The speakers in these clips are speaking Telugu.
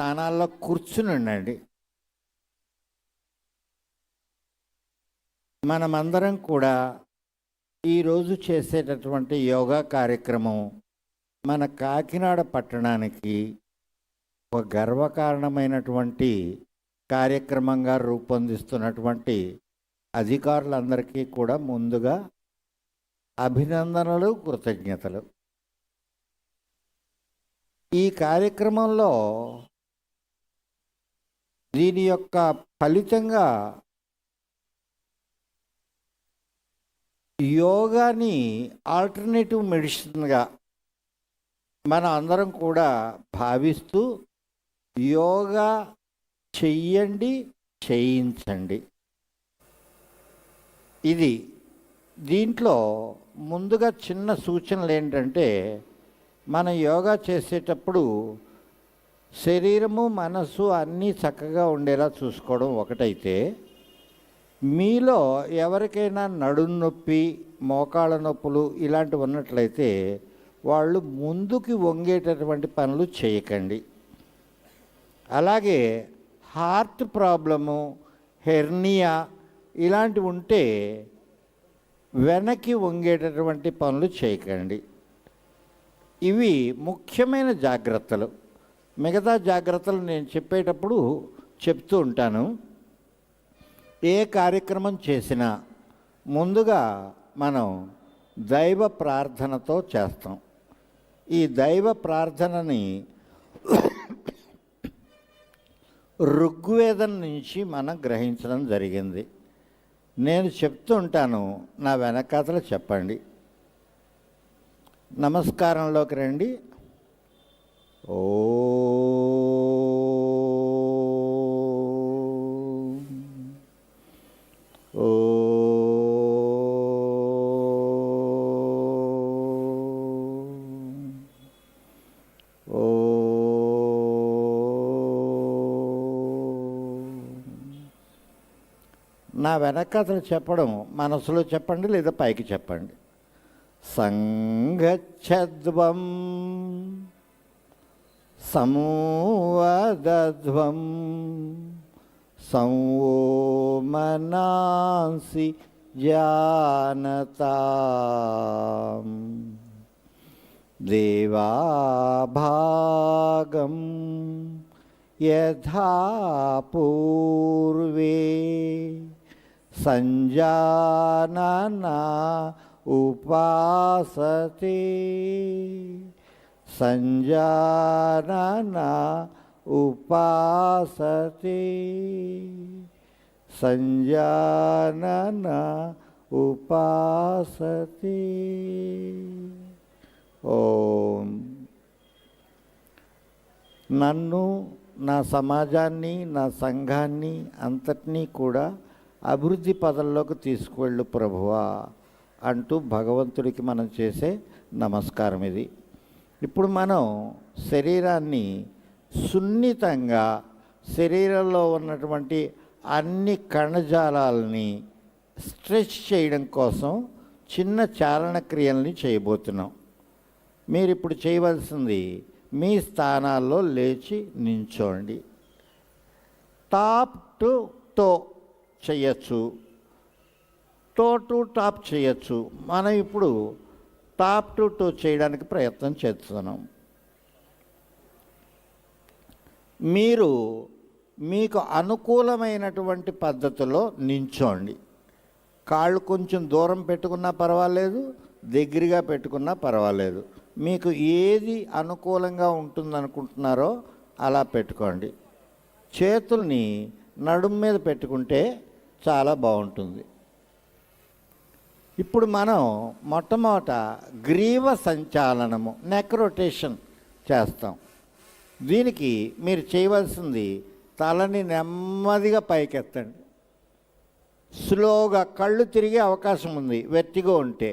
స్థానాల్లో కూర్చుని ఉండండి. మనమందరం కూడా ఈరోజు చేసేటటువంటి యోగా కార్యక్రమం మన కాకినాడ పట్టణానికి ఒక గర్వకారణమైనటువంటి కార్యక్రమంగా రూపొందిస్తున్నటువంటి అధికారులందరికీ కూడా ముందుగా అభినందనలు కృతజ్ఞతలు. ఈ కార్యక్రమంలో దీని యొక్క ఫలితంగా యోగాని ఆల్టర్నేటివ్ మెడిసిన్గా మన అందరం కూడా భావిస్తూ యోగా చెయ్యండి చేయించండి. ఇది దీంట్లో ముందుగా చిన్న సూచనలు ఏంటంటే మనం యోగా చేసేటప్పుడు శరీరము మనసు అన్నీ చక్కగా ఉండేలా చూసుకోవడం ఒకటైతే మీలో ఎవరికైనా నడుం నొప్పి మోకాళ్ళ నొప్పులు ఇలాంటివి ఉన్నట్లయితే వాళ్ళు ముందుకి వంగేటటువంటి పనులు చేయకండి. అలాగే హార్ట్ ప్రాబ్లము హెర్నియా ఇలాంటివి ఉంటే వెనక్కి వంగేటటువంటి పనులు చేయకండి. ఇవి ముఖ్యమైన జాగ్రత్తలు. మిగతా జాగ్రత్తలు నేను చెప్పేటప్పుడు చెప్తూ ఉంటాను. ఏ కార్యక్రమం చేసినా ముందుగా మనం దైవ ప్రార్థనతో చేస్తాం. ఈ దైవ ప్రార్థనని ఋగ్వేదం నుంచి మనం గ్రహించడం జరిగింది. నేను చెప్తూ ఉంటాను నా వెనకాతలు చెప్పండి. నమస్కారంలోకి రండి. ఓ ఓ ఓ నా చెప్పడం మనసులో చెప్పండి లేదా పైకి చెప్పండి. సంగచ్చద్వం समूवदध्वं संवो मनांसि जानता देवाभागं यथा पूर्वे सञ्जानना उपासते। సంజాననా ఉపాసతి. సంజాననా ఉపాసతి. ఓం. నన్ను నా సమాజాన్ని నా సంఘాన్ని అంతటినీ కూడా అభివృద్ధి పదంలోకి తీసుకువెళ్ళు ప్రభువా అంటూ భగవంతుడికి మనం చేసే నమస్కారం ఇది. ఇప్పుడు మనం శరీరాన్ని సున్నితంగా శరీరంలో ఉన్నటువంటి అన్ని కణజాలాలని స్ట్రెచ్ చేయడం కోసం చిన్న చాలన క్రియల్ని చేయబోతున్నాం. మీరు ఇప్పుడు చేయవలసింది మీ స్థానాల్లో లేచి నించోండి. టాప్ టు టో చేయొచ్చు. టో టు టాప్ చేయొచ్చు. మనం ఇప్పుడు టాప్ టు టూ చేయడానికి ప్రయత్నం చేస్తున్నాం. మీరు మీకు అనుకూలమైనటువంటి పద్ధతిలో నించోండి. కాళ్ళు కొంచెం దూరం పెట్టుకున్నా పర్వాలేదు దగ్గరగా పెట్టుకున్నా పర్వాలేదు. మీకు ఏది అనుకూలంగా ఉంటుందనుకుంటున్నారో అలా పెట్టుకోండి. చేతుల్ని నడుము మీద పెట్టుకుంటే చాలా బాగుంటుంది. ఇప్పుడు మనం మొట్టమొదట గ్రీవ సంచాలనము నెక్ రొటేషన్ చేస్తాం. దీనికి మీరు చేయవలసింది తలని నెమ్మదిగా పైకెత్తండి. స్లోగా కళ్ళు తిరిగే అవకాశం ఉంది వెట్టిగా ఉంటే.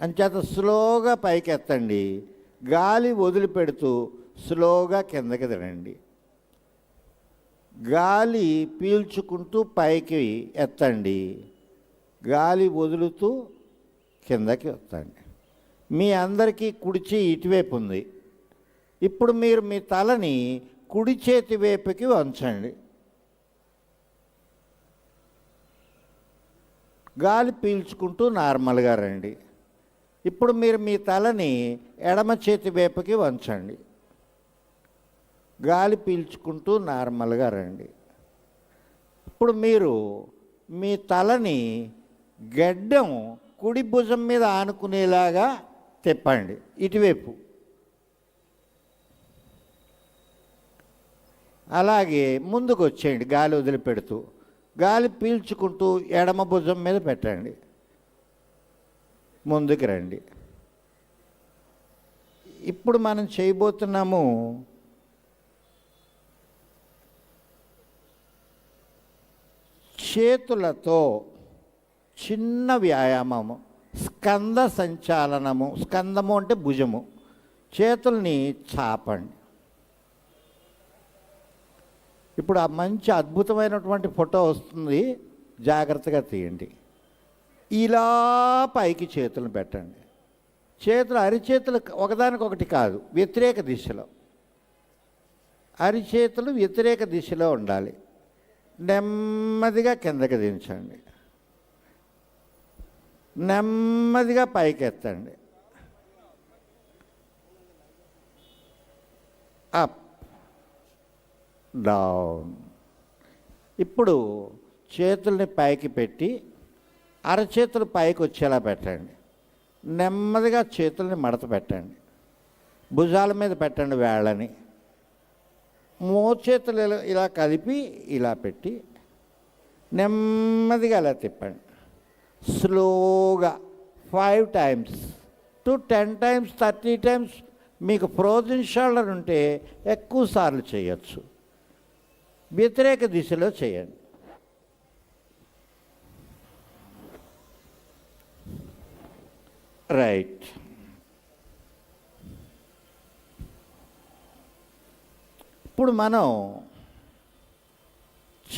అంచేత స్లోగా పైకెత్తండి గాలి వదిలిపెడుతూ స్లోగా కిందకి తినండి. గాలి పీల్చుకుంటూ పైకి ఎత్తండి. గాలి వదులుతూ కిందకి వస్తాండి. మీ అందరికీ కుడిచి ఇటువైపు ఉంది. ఇప్పుడు మీరు మీ తలని కుడి చేతి వైపుకి వంచండి. గాలి పీల్చుకుంటూ నార్మల్గా రండి. ఇప్పుడు మీరు మీ తలని ఎడమ చేతి వైపుకి వంచండి. గాలి పీల్చుకుంటూ నార్మల్గా రండి. ఇప్పుడు మీరు మీ తలని గడ్డం కుడి భుజం మీద ఆనుకునేలాగా తిప్పండి. ఇటువైపు. అలాగే ముందుకు వచ్చేయండి గాలి వదిలిపెడుతూ. గాలి పీల్చుకుంటూ ఎడమ భుజం మీద పెట్టండి. ముందుకు రండి. ఇప్పుడు మనం చేయబోతున్నాము చేతులతో చిన్న వ్యాయామము స్కంద సంచాలనము స్కందము అంటే భుజము చేతుల్ని చాపండి. ఇప్పుడు ఆ మంచి అద్భుతమైనటువంటి ఫోటో వస్తుంది జాగ్రత్తగా తీయండి. ఇలా పైకి చేతులను పెట్టండి. చేతులు అరిచేతులు ఒకదానికొకటి కాదు వ్యతిరేక దిశలో. అరిచేతులు వ్యతిరేక దిశలో ఉండాలి. నెమ్మదిగా కిందకి దించండి. నెమ్మదిగా పైకెత్తండి. అప్. డౌన్. ఇప్పుడు చేతుల్ని పైకి పెట్టి అరచేతులు పైకి వచ్చేలా పెట్టండి. నెమ్మదిగా చేతుల్ని మడత పెట్టండి. భుజాల మీద పెట్టండి వేళ్ళని. మోచేతులు ఇలా ఇలా కలిపి ఇలా పెట్టి నెమ్మదిగా అలా తిప్పండి. స్లోగా five times to ten times thirty times మీకు ఫ్రోజన్ షోల్డర్ ఉంటే ఎక్కువసార్లు చేయొచ్చు. వ్యతిరేక దిశలో చేయండి. రైట్. ఇప్పుడు మనం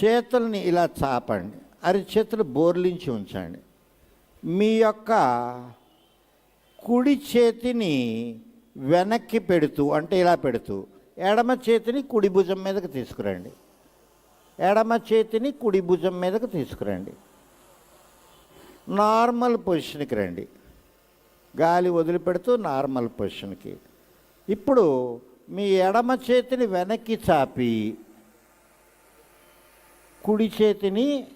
చేతుల్ని ఇలా చాపండి. అరి చేతులు బోర్లించి ఉంచండి. మీ యొక్క కుడి చేతిని వెనక్కి పెడుతూ అంటే ఇలా పెడుతూ ఎడమ చేతిని కుడి భుజం మీదకి తీసుకురండి. ఎడమ చేతిని కుడి భుజం మీదకి తీసుకురండి. నార్మల్ పొజిషన్కి రండి. గాలి వదిలిపెడుతూ నార్మల్ పొజిషన్కి. ఇప్పుడు మీ ఎడమ చేతిని వెనక్కి చాపి కుడి చేతిని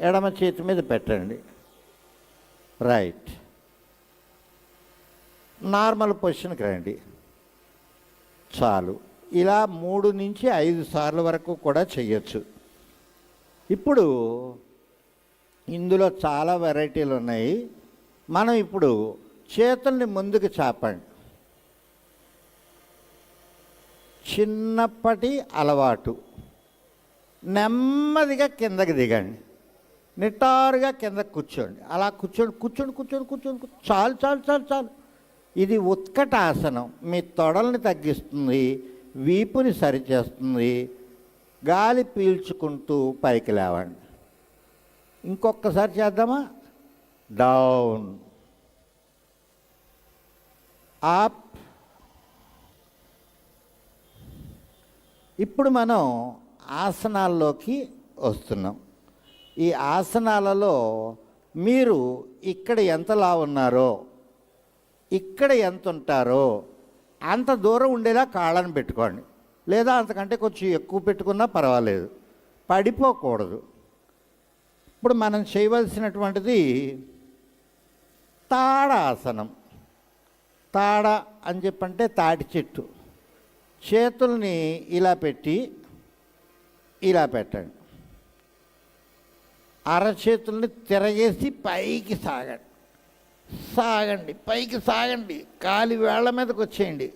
ఎడమ చేతి మీద పెట్టండి. రైట్ నార్మల్ పొజిషన్కి రండి. చాలు. ఇలా మూడు నుంచి ఐదు సార్లు వరకు కూడా చేయొచ్చు ఇప్పుడు ఇందులో చాలా వెరైటీలు ఉన్నాయి. మనం ఇప్పుడు చేతుల్ని ముందుకు చాపండి. చిన్నప్పటి అలవాటు. నెమ్మదిగా కిందకి దిగండి. నిటారుగా కింద కూర్చోండి. అలా కూర్చోండి కూర్చోండి కూర్చోండి కూర్చోండి చాలు చాలు చాలు చాలు. ఇది ఉత్కట ఆసనం మీ తొడల్ని తగ్గిస్తుంది వీపుని సరిచేస్తుంది. గాలి పీల్చుకుంటూ పైకి లేవండి. ఇంకొకసారి చేద్దామా? డౌన్. అప్ ఇప్పుడు మనం ఆసనాల్లోకి వస్తున్నాం. ఈ ఆసనాలలో మీరు ఇక్కడ ఎంతలా ఉన్నారో ఇక్కడ ఎంత ఉంటారో అంత దూరం ఉండేలా కాళ్ళని పెట్టుకోండి. లేదా అంతకంటే కొంచెం ఎక్కువ పెట్టుకున్నా పర్వాలేదు. పడిపోకూడదు. ఇప్పుడు మనం చేయవలసినటువంటిది తాడాసనం తాడ అని చెప్పంటే తాటి చెట్టు. చేతుల్ని ఇలా పెట్టి ఇలా పెట్టండి. అరచేతుల్ని తిరగేసి పైకి సాగండి. సాగండి పైకి సాగండి. కాలి వేళ్ళ మీదకి వచ్చేయండి.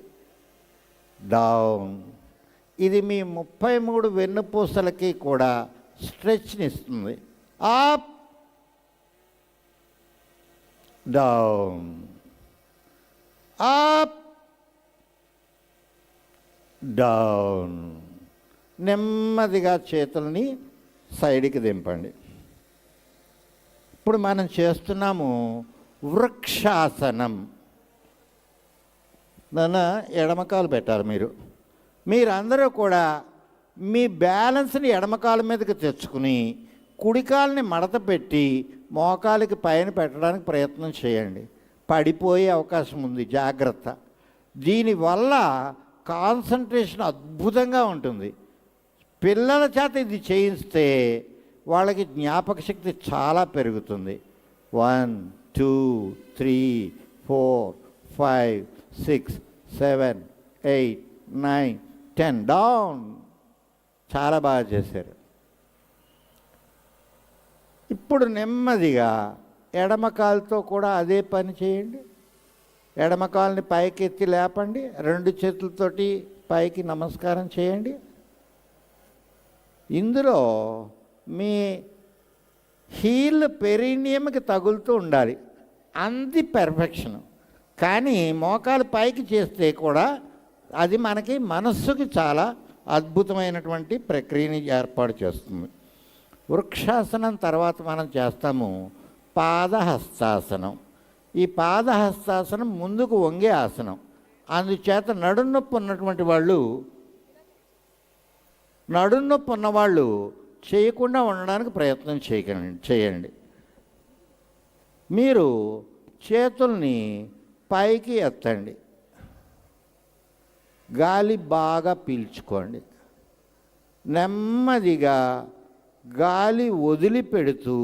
డౌన్. ఇది మీ ముప్పై మూడు వెన్నుపూసలకి కూడా స్ట్రెచ్ని ఇస్తుంది. Up down. Up down. నెమ్మదిగా చేతుల్ని సైడ్కి దింపండి. ఇప్పుడు మనం చేస్తున్నాము? వృక్షాసనం. దాన్ని ఎడమకాలు పెట్టాలి మీరు. మీరందరూ కూడా మీ బ్యాలెన్స్ని ఎడమకాల మీదకి తెచ్చుకుని కుడికాలని మడత పెట్టి మోకాలికి పైన పెట్టడానికి ప్రయత్నం చేయండి. పడిపోయే అవకాశం ఉంది. జాగ్రత్త. దీనివల్ల కాన్సన్ట్రేషన్ అద్భుతంగా ఉంటుంది. పిల్లల చేత ఇది చేయిస్తే వాళ్ళకి జ్ఞాపక శక్తి చాలా పెరుగుతుంది. One two three four five six seven eight nine ten down చాలా బాగా చేశారు. ఇప్పుడు నెమ్మదిగా ఎడమకాలతో కూడా అదే పని చేయండి. ఎడమకాలని పైకి ఎత్తి లేపండి. రెండు చేతులతోటి పైకి నమస్కారం చేయండి. ఇందులో మీ హీల్ పెరీనియంకి తగులుతూ ఉండాలి. అంది పెర్ఫెక్షన్ కానీ మోకాలు పైకి చేస్తే కూడా అది మనకి మనస్సుకి చాలా అద్భుతమైనటువంటి ప్రక్రియని ఏర్పాటు చేస్తుంది. వృక్షాసనం తర్వాత మనం చేస్తాము పాదహస్తాసనం. ఈ పాదహస్తాసనం ముందుకు వంగే ఆసనం. అందుచేత నడునొప్పి ఉన్నటువంటి వాళ్ళు నడునొప్పి ఉన్నవాళ్ళు చేయకుండా ఉండడానికి ప్రయత్నం చేయకండి చేయండి. మీరు చేతుల్ని పైకి ఎత్తండి. గాలి బాగా పీల్చుకోండి. నెమ్మదిగా గాలి వదిలిపెడుతూ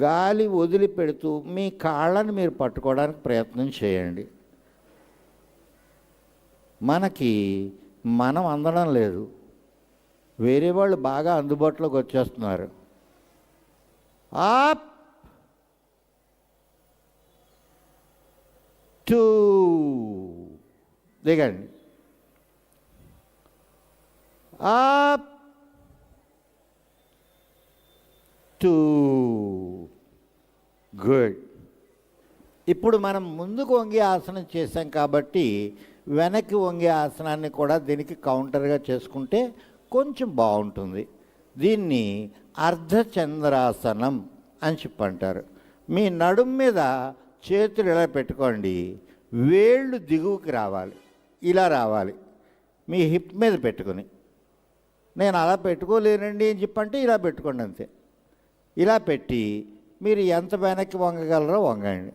గాలి వదిలిపెడుతూ మీ కాళ్ళని మీరు పట్టుకోవడానికి ప్రయత్నం చేయండి. మనకి మనం అందడం లేదు. వేరే వాళ్ళు బాగా అందుబాటులోకి వచ్చేస్తున్నారు. ఆప్! టూ దిగండి. ఆప్! Two good. ఇప్పుడు మనం ముందుకు వంగి ఆసనం చేసాం కాబట్టి వెనక్కి వంగే ఆసనాన్ని కూడా దీనికి కౌంటర్గా చేసుకుంటే కొంచెం బాగుంటుంది. దీన్ని అర్ధచంద్రాసనం అని చెప్పి అంటారు మీ నడుము మీద చేతులు ఇలా పెట్టుకోండి వేళ్ళు దిగువకి రావాలి ఇలా రావాలి. మీ హిప్ మీద పెట్టుకుని. నేను అలా పెట్టుకోలేనండి అని చెప్పంటే ఇలా పెట్టుకోండి అంతే. ఇలా పెట్టి మీరు ఎంత వెనక్కి వంగగలరో వంగండి.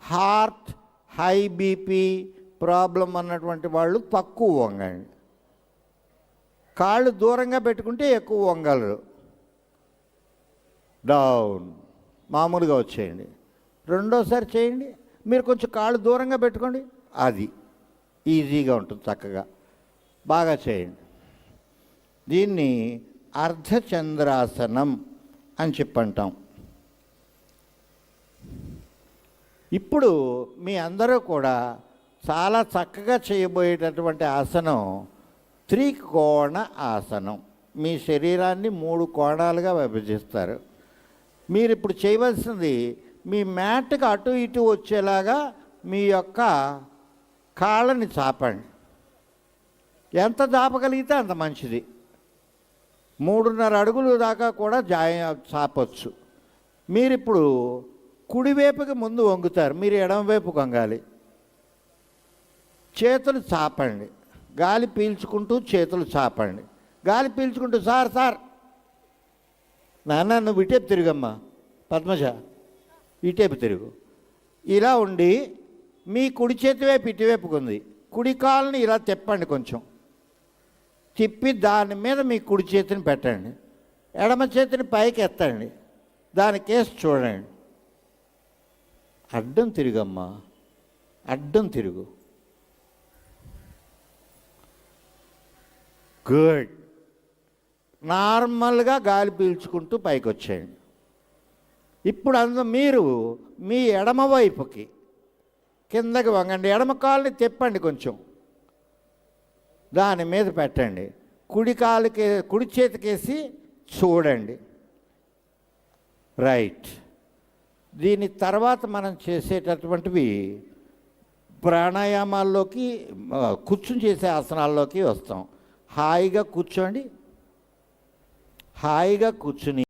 హార్ట్ హై బీపీ ప్రాబ్లం అన్నటువంటి వాళ్ళు తక్కువ వంగండి. కాళ్ళు దూరంగా పెట్టుకుంటే ఎక్కువ వంగలరు. డౌన్. మామూలుగా వచ్చేయండి. రెండోసారి చేయండి. మీరు కొంచెం కాళ్ళు దూరంగా పెట్టుకోండి. అది ఈజీగా ఉంటుంది చక్కగా. బాగా చేయండి. దీన్ని అర్ధచంద్రాసనం అని చెప్పంటాం. ఇప్పుడు మీ అందరూ కూడా చాలా చక్కగా చేయబోయేటటువంటి ఆసనం త్రికోణ ఆసనం మీ శరీరాన్ని మూడు కోణాలుగా విభజిస్తారు. మీరు ఇప్పుడు చేయవలసింది మీ మ్యాట్కి అటు ఇటు వచ్చేలాగా మీ యొక్క కాళ్ళని చాపండి. ఎంత చాపగలిగితే అంత మంచిది. మూడున్నర అడుగులు దాకా కూడా జాయ చాపచ్చు. మీరు ఇప్పుడు కుడివైపుకి ముందు వంగుతారు. మీరు ఎడమవైపు వంగాలి. చేతులు చాపండి. గాలి పీల్చుకుంటూ చేతులు చాపండి. గాలి పీల్చుకుంటూ సార్ సార్. నాన్న నువ్వు ఇటేపు తిరుగమ్మా. పద్మజ ఇటేపు తిరుగు. ఇలా ఉండి మీ కుడి చేతి వైపు ఇటువైపుకు ఉంది. కుడి కాలుని ఇలా తిప్పండి కొంచెం. తిప్పి దాని మీద మీ కుడి చేతిని పెట్టండి. ఎడమ చేతిని పైకి ఎత్తండి. దాని కేసు చూడండి. అడ్డం తిరుగమ్మా. అడ్డం తిరుగు. గుడ్ నార్మల్గా గాలి పీల్చుకుంటూ పైకి వచ్చేయండి ఇప్పుడు అందు మీరు మీ ఎడమ వైపుకి కిందకి వంగండి. ఎడమ కాలుని తెప్పండి కొంచెం. దాని మీద పెట్టండి. కుడి కాలుకి కుడి చేతికేసి చూడండి. రైట్ దీని తర్వాత మనం చేసేటటువంటివి ప్రాణాయామాల్లోకి కూర్చుని చేసే ఆసనాల్లోకి వస్తాం. హాయిగా కూర్చోండి. హాయిగా కూర్చుని